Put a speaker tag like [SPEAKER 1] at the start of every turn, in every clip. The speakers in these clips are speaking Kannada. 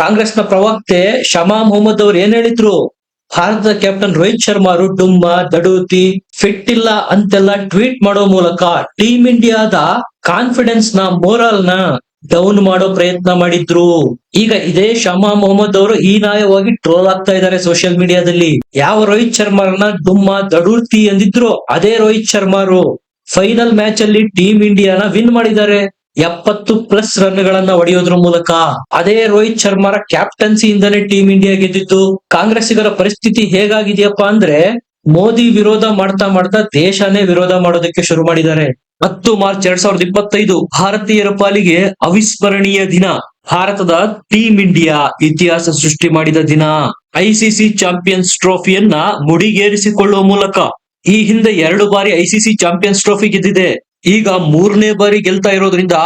[SPEAKER 1] ಕಾಂಗ್ರೆಸ್ನ ಪ್ರವಕ್ತೆ ಶಮಾ ಮೊಹಮ್ಮದ್ ಅವ್ರು ಏನ್ ಹೇಳಿದ್ರು? ಭಾರತದ ಕ್ಯಾಪ್ಟನ್ ರೋಹಿತ್ ಶರ್ಮಾ ಅವರು ಡುಮ್ಮ, ದಡೂತಿ ಫಿಟ್ ಇಲ್ಲ ಅಂತೆಲ್ಲ ಟ್ವೀಟ್ ಮಾಡೋ ಮೂಲಕ ಟೀಮ್ ಇಂಡಿಯಾದ ಕಾನ್ಫಿಡೆನ್ಸ್ನ ಮೋರಲ್ನ ಡೌನ್ ಮಾಡೋ ಪ್ರಯತ್ನ ಮಾಡಿದ್ರು. ಈಗ ಇದೇ ಶಮಾ ಮೊಹಮ್ಮದ್ ಅವರು ಈ ಹೀನಾಯವಾಗಿ ಟ್ರೋಲ್ ಆಗ್ತಾ ಇದ್ದಾರೆ ಸೋಷಿಯಲ್ ಮೀಡಿಯಾದಲ್ಲಿ. ಯಾವ ರೋಹಿತ್ ಶರ್ಮಾರನ್ನ ಡುಮ್ಮ ದಡೂರ್ತಿ ಎಂದಿದ್ರು ಅದೇ ರೋಹಿತ್ ಶರ್ಮಾರು ಫೈನಲ್ ಮ್ಯಾಚ್ ಅಲ್ಲಿ ಟೀಮ್ ಇಂಡಿಯಾನ ವಿನ್ ಮಾಡಿದ್ದಾರೆ. ಎಪ್ಪತ್ತು ಪ್ಲಸ್ ರನ್ ಗಳನ್ನ ಹೊಡೆಯೋದ್ರ ಮೂಲಕ ಅದೇ ರೋಹಿತ್ ಶರ್ಮಾರ ಕ್ಯಾಪ್ಟನ್ಸಿಯಿಂದನೇ ಟೀಮ್ ಇಂಡಿಯಾ ಗೆದ್ದಿದ್ದು. ಕಾಂಗ್ರೆಸ್ಸಿಗರ ಪರಿಸ್ಥಿತಿ ಹೇಗಾಗಿದೆಯಪ್ಪ ಅಂದ್ರೆ ಮೋದಿ ವಿರೋಧ ಮಾಡ್ತಾ ಮಾಡ್ತಾ ದೇಶನೇ ವಿರೋಧ ಮಾಡೋದಕ್ಕೆ ಶುರು ಮಾಡಿದ್ದಾರೆ. ಹತ್ತು ಮಾರ್ಚ್ ಎರಡ್ ಸಾವಿರದ ಇಪ್ಪತ್ತೈದು ಭಾರತೀಯರ ಪಾಲಿಗೆ ಅವಿಸ್ಮರಣೀಯ ದಿನ. ಭಾರತದ ಟೀಮ್ ಇಂಡಿಯಾ ಇತಿಹಾಸ ಸೃಷ್ಟಿ ಮಾಡಿದ ದಿನ. ಐಸಿಸಿ ಚಾಂಪಿಯನ್ಸ್ ಟ್ರೋಫಿಯನ್ನ ಮುಡಿಗೇರಿಸಿಕೊಳ್ಳುವ ಮೂಲಕ ಈ ಹಿಂದೆ ಎರಡು ಬಾರಿ ಐಸಿಸಿ ಚಾಂಪಿಯನ್ಸ್ ಟ್ರೋಫಿ ಗೆದ್ದಿದೆ. ಈಗ ಮೂರನೇ ಬಾರಿ ಗೆಲ್ತಾ ಇರೋದ್ರಿಂದ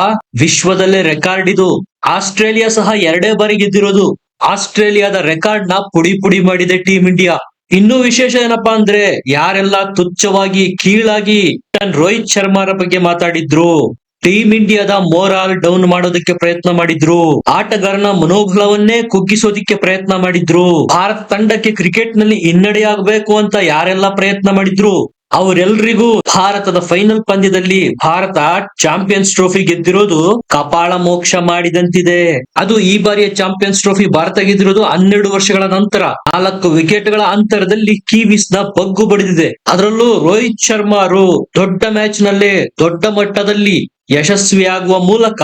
[SPEAKER 1] ವಿಶ್ವದಲ್ಲೇ ರೆಕಾರ್ಡ್ ಇದು. ಆಸ್ಟ್ರೇಲಿಯಾ ಸಹ ಎರಡೇ ಬಾರಿ ಗೆದ್ದಿರೋದು. ಆಸ್ಟ್ರೇಲಿಯಾದ ರೆಕಾರ್ಡ್ನ ಪುಡಿ ಪುಡಿ ಮಾಡಿದೆ ಟೀಮ್ ಇಂಡಿಯಾ ಇನ್ನೂ ವಿಶೇಷ ಏನಪ್ಪಾ ಅಂದ್ರೆ ಯಾರೆಲ್ಲ ತುಚ್ಛವಾಗಿ, ಕೀಳಾಗಿ ಕ್ಯಾಪ್ಟನ್ ರೋಹಿತ್ ಶರ್ಮಾರ ಬಗ್ಗೆ ಮಾತಾಡಿದ್ರು ಟೀಮ್ ಇಂಡಿಯಾದ ಮೋರಾಲ್ ಡೌನ್ ಮಾಡೋದಕ್ಕೆ ಪ್ರಯತ್ನ ಮಾಡಿದ್ರು, ಆಟಗಾರನ ಮನೋಬಲವನ್ನೇ ಕುಗ್ಗಿಸೋದಿಕ್ಕೆ ಪ್ರಯತ್ನ ಮಾಡಿದ್ರು, ಭಾರತ ತಂಡಕ್ಕೆ ಕ್ರಿಕೆಟ್ನಲ್ಲಿ ಹಿನ್ನಡೆಯಾಗಬೇಕು ಅಂತ ಯಾರೆಲ್ಲ ಪ್ರಯತ್ನ ಮಾಡಿದ್ರು ಅವರೆಲ್ಲರಿಗೂ ಭಾರತದ ಫೈನಲ್ ಪಂದ್ಯದಲ್ಲಿ ಭಾರತ ಚಾಂಪಿಯನ್ಸ್ ಟ್ರೋಫಿ ಗೆದ್ದಿರೋದು ಕಪಾಳ ಮೋಕ್ಷ ಮಾಡಿದಂತಿದೆ. ಅದು ಈ ಬಾರಿಯ ಚಾಂಪಿಯನ್ಸ್ ಟ್ರೋಫಿ ಭಾರತ ಗೆದ್ದಿರೋದು ಹನ್ನೆರಡು ವರ್ಷಗಳ ನಂತರ ನಾಲ್ಕು ವಿಕೆಟ್ಗಳ ಅಂತರದಲ್ಲಿ ಕಿವೀಸ್ನ ಬಗ್ಗು ಬಡಿದಿದೆ. ಅದರಲ್ಲೂ ರೋಹಿತ್ ಶರ್ಮಾರು ದೊಡ್ಡ ಮ್ಯಾಚ್ ನಲ್ಲೇ ದೊಡ್ಡ ಮಟ್ಟದಲ್ಲಿ ಯಶಸ್ವಿಯಾಗುವ ಮೂಲಕ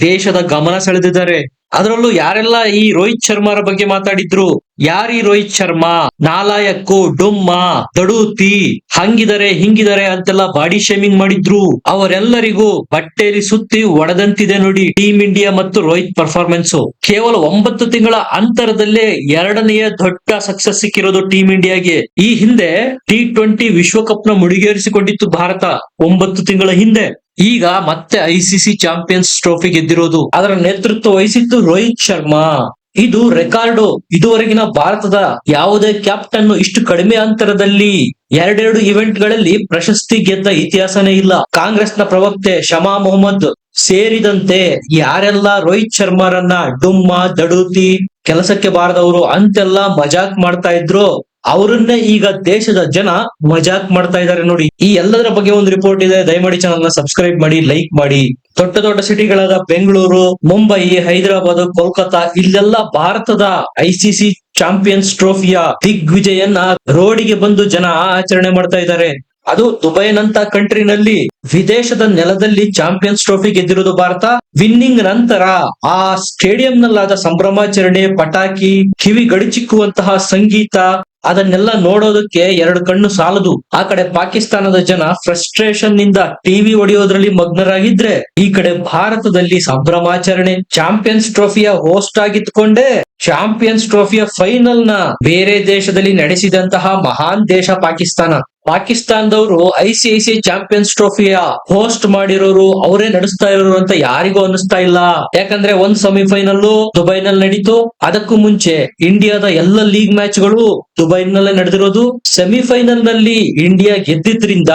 [SPEAKER 1] ದೇಶದ ಗಮನ ಸೆಳೆದಿದ್ದಾರೆ. ಅದರಲ್ಲೂ ಯಾರೆಲ್ಲ ಈ ರೋಹಿತ್ ಶರ್ಮಾರ ಬಗ್ಗೆ ಮಾತಾಡಿದ್ರು? ಯಾರಿ ರೋಹಿತ್ ಶರ್ಮಾ? ನಾಲಾಯಕ್ಕು ಡುಮ್ಮ, ದಡೂತಿ, ಹಂಗಿದರೆ ಹಿಂಗಿದರೆ ಅಂತೆಲ್ಲ ಬಾಡಿ ಶೇಮಿಂಗ್ ಮಾಡಿದ್ರು. ಅವರೆಲ್ಲರಿಗೂ ಬಟ್ಟೆಯಲ್ಲಿ ಸುತ್ತಿ ಒಡೆದಂತಿದೆ ನೋಡಿ ಟೀಮ್ ಇಂಡಿಯಾ ಮತ್ತು ರೋಹಿತ್ ಪರ್ಫಾರ್ಮೆನ್ಸ್. ಕೇವಲ ಒಂಬತ್ತು ತಿಂಗಳ ಅಂತರದಲ್ಲೇ ಎರಡನೆಯ ದೊಡ್ಡ ಸಕ್ಸಸ್ ಸಿಕ್ಕಿರೋದು ಟೀಮ್ ಇಂಡಿಯಾಗೆ. ಈ ಹಿಂದೆ ಟಿ ಟ್ವೆಂಟಿ ವಿಶ್ವಕಪ್ನ ಮುಡಿಗೇರಿಸಿಕೊಂಡಿತ್ತು ಭಾರತ. ಒಂಬತ್ತು ತಿಂಗಳ ಹಿಂದೆ. ಈಗ ಮತ್ತೆ ಐಸಿಸಿ ಚಾಂಪಿಯನ್ಸ್ ಟ್ರೋಫಿ ಗೆದ್ದಿರೋದು. ಅದರ ನೇತೃತ್ವ ವಹಿಸಿದ್ದು ರೋಹಿತ್ ಶರ್ಮಾ. ಇದು ರೆಕಾರ್ಡು. ಇದುವರೆಗಿನ ಭಾರತದ ಯಾವುದೇ ಕ್ಯಾಪ್ಟನ್ ಇಷ್ಟು ಕಡಿಮೆ ಅಂತರದಲ್ಲಿ ಎರಡೆರಡು ಇವೆಂಟ್ಗಳಲ್ಲಿ ಪ್ರಶಸ್ತಿ ಗೆದ್ದ ಇತಿಹಾಸನೇ ಇಲ್ಲ. ಕಾಂಗ್ರೆಸ್ನ ಪ್ರವಕ್ತೆ ಶಮಾ ಮೊಹಮ್ಮದ್ ಸೇರಿದಂತೆ ಯಾರೆಲ್ಲ ರೋಹಿತ್ ಶರ್ಮಾರನ್ನ ಡುಮ್ಮ, ದಡೂತಿ, ಕೆಲಸಕ್ಕೆ ಬಾರದವರು ಅಂತೆಲ್ಲ ಮಜಾಕ್ ಮಾಡ್ತಾ ಇದ್ರು ಅವರನ್ನೇ ಈಗ ದೇಶದ ಜನ ಮಜಾಕ್ ಮಾಡ್ತಾ ಇದ್ದಾರೆ ನೋಡಿ. ಈ ಎಲ್ಲದರ ಬಗ್ಗೆ ಒಂದು ರಿಪೋರ್ಟ್ ಇದೆ. ದಯಮಾಡಿ ಚಾನಲ್ನ ಸಬ್ಸ್ಕ್ರೈಬ್ ಮಾಡಿ ಲೈಕ್ ಮಾಡಿ. ದೊಡ್ಡ ದೊಡ್ಡ ಸಿಟಿಗಳಾದ ಬೆಂಗಳೂರು, ಮುಂಬೈ, ಹೈದರಾಬಾದ್, ಕೋಲ್ಕತಾ, ಇಲ್ಲೆಲ್ಲ ಭಾರತದ ಐಸಿಸಿ ಚಾಂಪಿಯನ್ಸ್ ಟ್ರೋಫಿಯ ದಿಗ್ವಿಜಯನ್ನ ರೋಡಿಗೆ ಬಂದು ಜನ ಆಚರಣೆ ಮಾಡ್ತಾ ಇದ್ದಾರೆ. ಅದು ದುಬೈನಂತ ಕಂಟ್ರಿನಲ್ಲಿ ವಿದೇಶದ ನೆಲದಲ್ಲಿ ಚಾಂಪಿಯನ್ಸ್ ಟ್ರೋಫಿ ಗೆದ್ದಿರೋದು ಭಾರತ. ವಿನ್ನಿಂಗ್ ನಂತರ ಆ ಸ್ಟೇಡಿಯಂ ನಲ್ಲಾದ ಸಂಭ್ರಮಾಚರಣೆ, ಪಟಾಕಿ ಕಿವಿ ಗಡಿಚಿಕ್ಕುವಂತಹ ಸಂಗೀತ ಅದನ್ನೆಲ್ಲ ನೋಡೋದಕ್ಕೆ ಎರಡು ಕಣ್ಣು ಸಾಲದು. ಆ ಕಡೆ ಪಾಕಿಸ್ತಾನದ ಜನ ಫ್ರಸ್ಟ್ರೇಷನ್ನಿಂದ ಟಿವಿ ಒಡೆಯೋದ್ರಲ್ಲಿ ಮಗ್ನರಾಗಿದ್ರೆ ಈ ಕಡೆ ಭಾರತದಲ್ಲಿ ಸಂಭ್ರಮಾಚರಣೆ ಚಾಂಪಿಯನ್ಸ್ ಟ್ರೋಫಿಯ ಹೋಸ್ಟ್ ಆಗಿತ್ಕೊಂಡೆ. ಚಾಂಪಿಯನ್ಸ್ ಟ್ರೋಫಿಯ ಫೈನಲ್ನ ಬೇರೆ ದೇಶದಲ್ಲಿ ನಡೆಸಿದಂತಹ ಮಹಾನ್ ದೇಶ ಪಾಕಿಸ್ತಾನ. ಪಾಕಿಸ್ತಾನದವರು ಐಸಿಐಸಿಐ ಚಾಂಪಿಯನ್ಸ್ ಟ್ರೋಫಿಯ ಹೋಸ್ಟ್ ಮಾಡಿರೋರು, ಅವರೇ ನಡೆಸ್ತಾ ಇರೋರು ಅಂತ ಯಾರಿಗೂ ಅನಿಸ್ತಾ ಇಲ್ಲ. ಯಾಕಂದ್ರೆ ಒಂದ್ ಸೆಮಿಫೈನಲ್ ದುಬೈನಲ್ಲಿ ನಡೀತು. ಅದಕ್ಕೂ ಮುಂಚೆ ಇಂಡಿಯಾದ ಎಲ್ಲ ಲೀಗ್ ಮ್ಯಾಚ್ಗಳು ದುಬೈನಲ್ಲೇ ನಡೆದಿರೋದು. ಸೆಮಿಫೈನಲ್ನಲ್ಲಿ ಇಂಡಿಯಾ ಗೆದ್ದಿದ್ರಿಂದ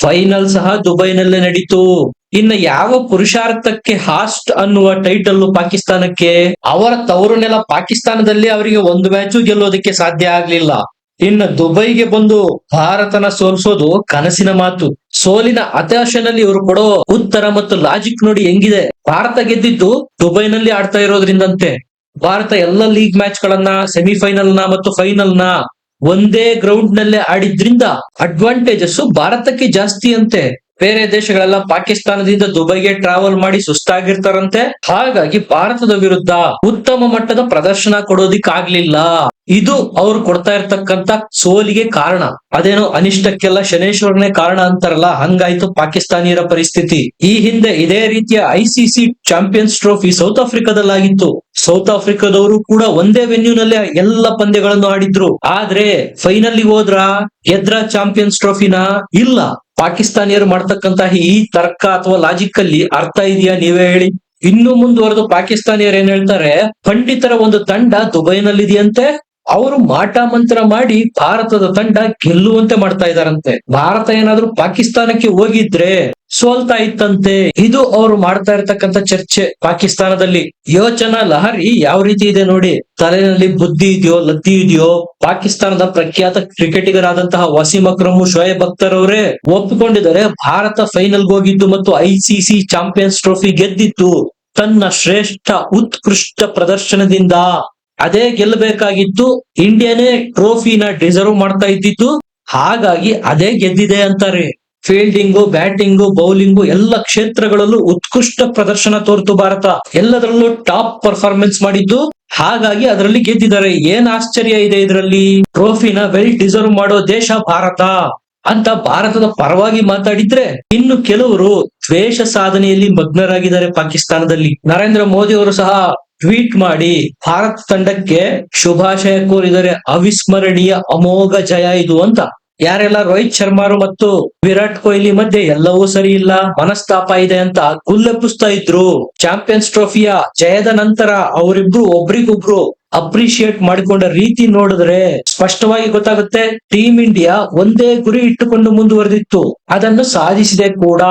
[SPEAKER 1] ಫೈನಲ್ ಸಹ ದುಬೈನಲ್ಲೇ ನಡೀತು. ಇನ್ನು ಯಾವ ಪುರುಷಾರ್ಥಕ್ಕೆ ಹಾಸ್ಟ್ ಅನ್ನುವ ಟೈಟಲ್ ಪಾಕಿಸ್ತಾನಕ್ಕೆ, ಅವರ ತವರು ನೆಲ ಪಾಕಿಸ್ತಾನದಲ್ಲಿ ಅವರಿಗೆ ಒಂದು ಮ್ಯಾಚು ಗೆಲ್ಲೋದಕ್ಕೆ ಸಾಧ್ಯ ಆಗ್ಲಿಲ್ಲ. ಇನ್ನ ದುಬೈಗೆ ಬಂದು ಭಾರತನ ಸೋಲಿಸೋದು ಕನಸಿನ ಮಾತು. ಸೋಲಿನ ಅತಾಶನಲ್ಲಿ ಇವರು ಕೊಡೋ ಉತ್ತರ ಮತ್ತು ಲಾಜಿಕ್ ನೋಡಿ ಹೆಂಗಿದೆ. ಭಾರತ ಗೆದ್ದಿದ್ದು ದುಬೈನಲ್ಲಿ ಆಡ್ತಾ ಇರೋದ್ರಿಂದಂತೆ. ಭಾರತ ಎಲ್ಲ ಲೀಗ್ ಮ್ಯಾಚ್ ಗಳನ್ನ ಸೆಮಿಫೈನಲ್ನ ಮತ್ತು ಫೈನಲ್ನ ಒಂದೇ ಗ್ರೌಂಡ್ ನಲ್ಲೇ ಆಡಿದ್ರಿಂದ ಅಡ್ವಾಂಟೇಜಸ್ ಭಾರತಕ್ಕೆ ಜಾಸ್ತಿ ಅಂತೆ. ಬೇರೆ ದೇಶಗಳೆಲ್ಲ ಪಾಕಿಸ್ತಾನದಿಂದ ದುಬೈಗೆ ಟ್ರಾವೆಲ್ ಮಾಡಿ ಸುಸ್ತಾಗಿರ್ತಾರಂತೆ. ಹಾಗಾಗಿ ಭಾರತದ ವಿರುದ್ಧ ಉತ್ತಮ ಮಟ್ಟದ ಪ್ರದರ್ಶನ ಕೊಡೋದಿಕ್ಕಾಗ್ಲಿಲ್ಲ. ಇದು ಅವ್ರು ಕೊಡ್ತಾ ಇರ್ತಕ್ಕಂತ ಸೋಲಿಗೆ ಕಾರಣ. ಅದೇನೋ ಅನಿಷ್ಟಕ್ಕೆಲ್ಲ ಶನೇಶ್ವರನೇ ಕಾರಣ ಅಂತಾರಲ್ಲ, ಹಂಗಾಯ್ತು ಪಾಕಿಸ್ತಾನಿಯರ ಪರಿಸ್ಥಿತಿ. ಈ ಹಿಂದೆ ಇದೇ ರೀತಿಯ ಐಸಿಸಿ ಚಾಂಪಿಯನ್ಸ್ ಟ್ರೋಫಿ ಸೌತ್ ಆಫ್ರಿಕಾದಲ್ಲಾಗಿತ್ತು. ಸೌತ್ ಆಫ್ರಿಕಾದವರು ಕೂಡ ಒಂದೇ ವೆನ್ಯೂನಲ್ಲೇ ಎಲ್ಲ ಪಂದ್ಯಗಳನ್ನು ಆಡಿದ್ರು. ಆದ್ರೆ ಫೈನಲ್ ಹೋದ್ರ? ಗೆದ್ರ ಚಾಂಪಿಯನ್ಸ್ ಟ್ರೋಫಿನ? ಇಲ್ಲ. ಪಾಕಿಸ್ತಾನಿಯರು ಮಾಡ್ತಕ್ಕಂತಹ ಈ ತರ್ಕ ಅಥವಾ ಲಾಜಿಕ್ ಅಲ್ಲಿ ಅರ್ಥ ಇದೆಯಾ ನೀವೇ ಹೇಳಿ. ಇನ್ನು ಮುಂದುವರೆದು ಪಾಕಿಸ್ತಾನಿಯರು ಏನ್ ಹೇಳ್ತಾರೆ? ಪಂಡಿತರ ಒಂದು ತಂಡ ದುಬೈನಲ್ಲಿದೆಯಂತೆ ಅವರು ಮಾಟ ಮಂತ್ರ ಮಾಡಿ ಭಾರತದ ತಂಡ ಗೆಲ್ಲುವಂತೆ ಮಾಡ್ತಾ ಇದಾರಂತೆ. ಭಾರತ ಏನಾದ್ರೂ ಪಾಕಿಸ್ತಾನಕ್ಕೆ ಹೋಗಿದ್ರೆ ಸೋಲ್ತಾ ಇತ್ತಂತೆ. ಇದು ಅವರು ಮಾಡ್ತಾ ಇರತಕ್ಕಂತ ಚರ್ಚೆ ಪಾಕಿಸ್ತಾನದಲ್ಲಿ. ಯೋಚನಾ ಲಹರಿ ಯಾವ ರೀತಿ ಇದೆ ನೋಡಿ. ತಲೆಯಲ್ಲಿ ಬುದ್ಧಿ ಇದೆಯೋ, ಲದ್ದಿ ಇದೆಯೋ, ಪಾಕಿಸ್ತಾನದ ಪ್ರಖ್ಯಾತ ಕ್ರಿಕೆಟಿಗರಾದಂತಹ ವಸೀಮ್ ಅಕ್ರಮ್, ಶೋಯಬ್ ಅಖ್ತರ್ ಅವರೇ ಒಪ್ಪಿಕೊಂಡಿದ್ದಾರೆ ಭಾರತ ಫೈನಲ್ ಹೋಗಿದ್ದು ಮತ್ತು ಐಸಿಸಿ ಚಾಂಪಿಯನ್ಸ್ ಟ್ರೋಫಿ ಗೆದ್ದಿತ್ತು ತನ್ನ ಶ್ರೇಷ್ಠ, ಉತ್ಕೃಷ್ಟ ಪ್ರದರ್ಶನದಿಂದ. ಅದೇ ಗೆಲ್ಲಬೇಕಾಗಿತ್ತು. ಇಂಡಿಯಾನೇ ಟ್ರೋಫಿನ ಡಿಸರ್ವ್ ಮಾಡ್ತಾ ಇದ್ದಿತ್ತು ಹಾಗಾಗಿ ಅದೇ ಗೆದ್ದಿದೆ ಅಂತಾರೆ. ಫೀಲ್ಡಿಂಗು, ಬ್ಯಾಟಿಂಗು, ಬೌಲಿಂಗು ಎಲ್ಲ ಕ್ಷೇತ್ರಗಳಲ್ಲೂ ಉತ್ಕೃಷ್ಟ ಪ್ರದರ್ಶನ ತೋರ್ತು ಭಾರತ. ಎಲ್ಲದರಲ್ಲೂ ಟಾಪ್ ಪರ್ಫಾರ್ಮೆನ್ಸ್ ಮಾಡಿದ್ದು. ಹಾಗಾಗಿ ಅದರಲ್ಲಿ ಗೆದ್ದಿದ್ದಾರೆ. ಏನ್ ಆಶ್ಚರ್ಯ ಇದೆ ಇದರಲ್ಲಿ? ಟ್ರೋಫಿನ ವೆಲ್ ಡಿಸರ್ವ್ ಮಾಡೋ ದೇಶ ಭಾರತ. ಅಂತ ಭಾರತದ ಪರವಾಗಿ ಮಾತಾಡಿದ್ರೆ ಇನ್ನು ಕೆಲವರು ದ್ವೇಷ ಸಾಧನೆಯಲ್ಲಿ ಮಗ್ನರಾಗಿದ್ದಾರೆ ಪಾಕಿಸ್ತಾನದಲ್ಲಿ. ನರೇಂದ್ರ ಮೋದಿ ಅವರು ಸಹ ಟ್ವೀಟ್ ಮಾಡಿ, ಭಾರತ ತಂಡಕ್ಕೆ ಶುಭಾಶಯ ಕೋರಿದರೆ ಅವಿಸ್ಮರಣೀಯ ಅಮೋಘ ಜಯ ಇದು ಅಂತ. ಯಾರೆಲ್ಲ ರೋಹಿತ್ ಶರ್ಮಾರು ಮತ್ತು ವಿರಾಟ್ ಕೊಹ್ಲಿ ಮಧ್ಯೆ ಎಲ್ಲವೂ ಸರಿ ಇಲ್ಲ, ಮನಸ್ತಾಪ ಇದೆ ಅಂತ ಗುಲ್ಲೆಬ್ಬಿಸ್ತಾ ಇದ್ರು. ಚಾಂಪಿಯನ್ಸ್ ಟ್ರೋಫಿಯ ಜಯದ ನಂತರ ಅವರಿಬ್ರು ಒಬ್ರಿಗೊಬ್ರು ಅಪ್ರಿಶಿಯೇಟ್ ಮಾಡಿಕೊಂಡ ರೀತಿ ನೋಡಿದ್ರೆ ಸ್ಪಷ್ಟವಾಗಿ ಗೊತ್ತಾಗುತ್ತೆ ಟೀಮ್ ಇಂಡಿಯಾ ಒಂದೇ ಗುರಿ ಇಟ್ಟುಕೊಂಡು ಮುಂದುವರೆದಿತ್ತು. ಅದನ್ನು ಸಾಧಿಸಿದೆ ಕೂಡ.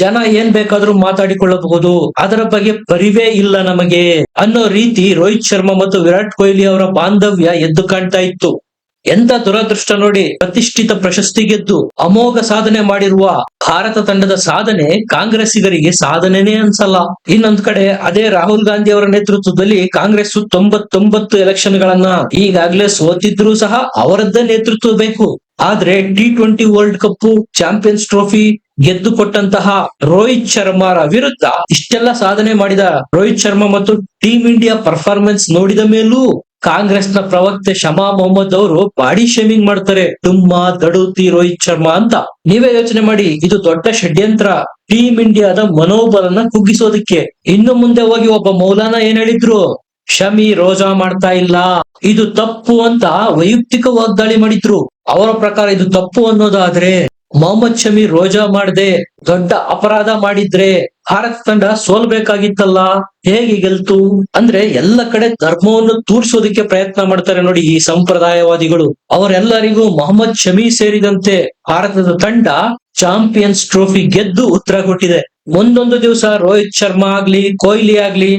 [SPEAKER 1] ಜನ ಏನ್ ಬೇಕಾದ್ರೂ ಮಾತಾಡಿಕೊಳ್ಳಬಹುದು. ಅದರ ಬಗ್ಗೆ ಪರಿವೇ ಇಲ್ಲ ನಮಗೆ ಅನ್ನೋ ರೀತಿ ರೋಹಿತ್ ಶರ್ಮಾ ಮತ್ತು ವಿರಾಟ್ ಕೊಹ್ಲಿ ಅವರ ಬಾಂಧವ್ಯ ಎದ್ದು ಕಾಣ್ತಾ ಇತ್ತು. ಎಂತ ದುರದೃಷ್ಟ ನೋಡಿ ಪ್ರತಿಷ್ಠಿತ ಪ್ರಶಸ್ತಿ ಗೆದ್ದು ಅಮೋಘ ಸಾಧನೆ ಮಾಡಿರುವ ಭಾರತ ತಂಡದ ಸಾಧನೆ ಕಾಂಗ್ರೆಸ್ಸಿಗರಿಗೆ ಸಾಧನೆನೇ ಅನ್ಸಲ್ಲ. ಇನ್ನೊಂದ್ ಕಡೆ ಅದೇ ರಾಹುಲ್ ಗಾಂಧಿ ಅವರ ನೇತೃತ್ವದಲ್ಲಿ ಕಾಂಗ್ರೆಸ್ ತೊಂಬತ್ತೊಂಬತ್ತು ಎಲೆಕ್ಷನ್ ಗಳನ್ನ ಈಗಾಗಲೇ ಸೋತಿದ್ರು ಸಹ ಅವರದ್ದೇ ನೇತೃತ್ವ ಬೇಕು. ಆದ್ರೆ T twenty world cup champions trophy ಗೆದ್ದು ಕೊಟ್ಟಂತಹ ರೋಹಿತ್ ಶರ್ಮಾರ ವಿರುದ್ಧ ಇಷ್ಟೆಲ್ಲ ಸಾಧನೆ ಮಾಡಿದ ರೋಹಿತ್ ಶರ್ಮಾ ಮತ್ತು ಟೀಮ್ ಇಂಡಿಯಾ ಪರ್ಫಾರ್ಮೆನ್ಸ್ ನೋಡಿದ ಮೇಲೂ ಕಾಂಗ್ರೆಸ್ನ ಪ್ರವಕ್ತೆ ಶಮಾ ಮೊಹಮ್ಮದ್ ಅವರು ಬಾಡಿ ಶೇಮಿಂಗ್ ಮಾಡ್ತಾರೆ. ತುಂಬಾ ದಡುತಿ ರೋಹಿತ್ ಶರ್ಮಾ ಅಂತ. ನೀವೇ ಯೋಚನೆ ಮಾಡಿ, ಇದು ದೊಡ್ಡ ಷಡ್ಯಂತ್ರ. ಟೀಮ್ ಇಂಡಿಯಾದ ಮನೋಬಲನ ಕುಗ್ಗಿಸೋದಕ್ಕೆ. ಇನ್ನು ಮುಂದೆ ಹೋಗಿ ಒಬ್ಬ ಮೌಲಾನ ಏನ್ ಹೇಳಿದ್ರು? ಶಮಿ ರೋಜಾ ಮಾಡ್ತಾ ಇಲ್ಲ. ಇದು ತಪ್ಪು ಅಂತ ವೈಯಕ್ತಿಕ ವಾಗ್ದಾಳಿ ಮಾಡಿದ್ರು. ಅವರ ಪ್ರಕಾರ ಇದು ತಪ್ಪು ಅನ್ನೋದಾದ್ರೆ ಮೊಹಮ್ಮದ್ ಶಮಿ ರೋಜಾ ಮಾಡದೆ ದೊಡ್ಡ ಅಪರಾಧ ಮಾಡಿದ್ರೆ ಭಾರತ ತಂಡ ಸೋಲ್ಬೇಕಾಗಿತ್ತಲ್ಲ? ಹೇಗೆ ಗೆಲ್ತು? ಅಂದ್ರೆ ಎಲ್ಲ ಕಡೆ ಧರ್ಮವನ್ನು ತೂರ್ಸೋದಕ್ಕೆ ಪ್ರಯತ್ನ ಮಾಡ್ತಾರೆ ನೋಡಿ ಈ ಸಂಪ್ರದಾಯವಾದಿಗಳು. ಅವರೆಲ್ಲರಿಗೂ ಮೊಹಮ್ಮದ್ ಶಮಿ ಸೇರಿದಂತೆ ಭಾರತದ ತಂಡ ಚಾಂಪಿಯನ್ಸ್ ಟ್ರೋಫಿ ಗೆದ್ದು ಉತ್ತರ ಕೊಟ್ಟಿದೆ. ಒಂದೊಂದು ದಿವಸ ರೋಹಿತ್ ಶರ್ಮಾ ಆಗ್ಲಿ, ಕೊಹ್ಲಿ ಆಗ್ಲಿ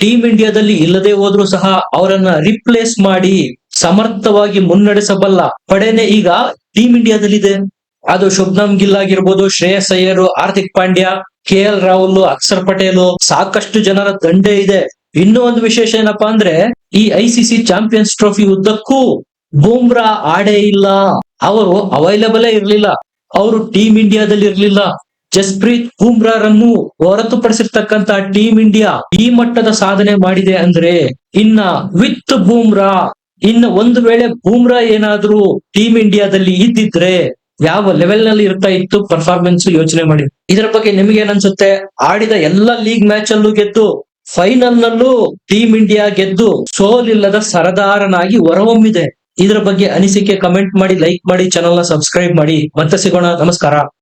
[SPEAKER 1] ಟೀಮ್ ಇಂಡಿಯಾದಲ್ಲಿ ಇಲ್ಲದೆ ಹೋದ್ರೂ ಸಹ ಅವರನ್ನ ರಿಪ್ಲೇಸ್ ಮಾಡಿ ಸಮರ್ಥವಾಗಿ ಮುನ್ನಡೆಸಬಲ್ಲ ಪಡೆನೆ ಈಗ ಟೀಮ್ ಇಂಡಿಯಾದಲ್ಲಿದೆ. ಅದು ಶುಭ್ನಮ್ ಗಿಲ್ ಆಗಿರ್ಬೋದು ಶ್ರೇಯಸ್ ಅಯ್ಯರ್, ಹಾರ್ದಿಕ್ ಪಾಂಡ್ಯ, ಕೆ ಎಲ್ ರಾಹುಲ್ ಅಕ್ಷರ್ ಪಟೇಲ್ ಸಾಕಷ್ಟು ಜನರ ದಂಡೆ ಇದೆ. ಇನ್ನೂ ಒಂದು ವಿಶೇಷ ಏನಪ್ಪಾ ಅಂದ್ರೆ, ಈ ಐಸಿಸಿ ಚಾಂಪಿಯನ್ಸ್ ಟ್ರೋಫಿ ಉದ್ದಕ್ಕೂ ಬೂಮ್ರಾ ಆಡೇ ಇಲ್ಲ. ಅವರು ಅವೈಲಬಲೇ ಇರ್ಲಿಲ್ಲ. ಅವರು ಟೀಮ್ ಇಂಡಿಯಾದಲ್ಲಿ ಇರಲಿಲ್ಲ. ಜಸ್ಪ್ರೀತ್ ಬೂಮ್ರಾರನ್ನು ಹೊರತುಪಡಿಸಿರ್ತಕ್ಕಂತ ಟೀಮ್ ಇಂಡಿಯಾ ಈ ಮಟ್ಟದ ಸಾಧನೆ ಮಾಡಿದೆ ಅಂದ್ರೆ, ಇನ್ನ ವಿತ್ ಬೂಮ್ರಾ, ಇನ್ನ ಒಂದು ವೇಳೆ ಬೂಮ್ರಾ ಏನಾದ್ರೂ ಟೀಮ್ ಇಂಡಿಯಾದಲ್ಲಿ ಇದ್ದಿದ್ರೆ ಯಾವ ಲೆವೆಲ್ನಲ್ಲಿ ಇರ್ತಾ ಇತ್ತು ಪರ್ಫಾರ್ಮೆನ್ಸ್ ಯೋಚನೆ ಮಾಡಿ. ಇದರ ಬಗ್ಗೆ ನಿಮ್ಗೆ ಅನ್ಸುತ್ತೆ ಆಡಿದ ಎಲ್ಲ ಲೀಗ್ ಮ್ಯಾಚ್ ಅಲ್ಲೂ ಗೆದ್ದು ಫೈನಲ್ ನಲ್ಲೂ ಟೀಮ್ ಇಂಡಿಯಾ ಗೆದ್ದು, ಸೋಲಿಲ್ಲದ ಸರದಾರನಾಗಿ ಹೊರಹೊಮ್ಮಿದೆ. ಇದರ ಬಗ್ಗೆ ಅನಿಸಿಕೆ ಕಮೆಂಟ್ ಮಾಡಿ ಲೈಕ್ ಮಾಡಿ ಚಾನಲ್ನ ಸಬ್ಸ್ಕ್ರೈಬ್ ಮಾಡಿ. ಮತ್ತೆ ಸಿಗೋಣ. ನಮಸ್ಕಾರ.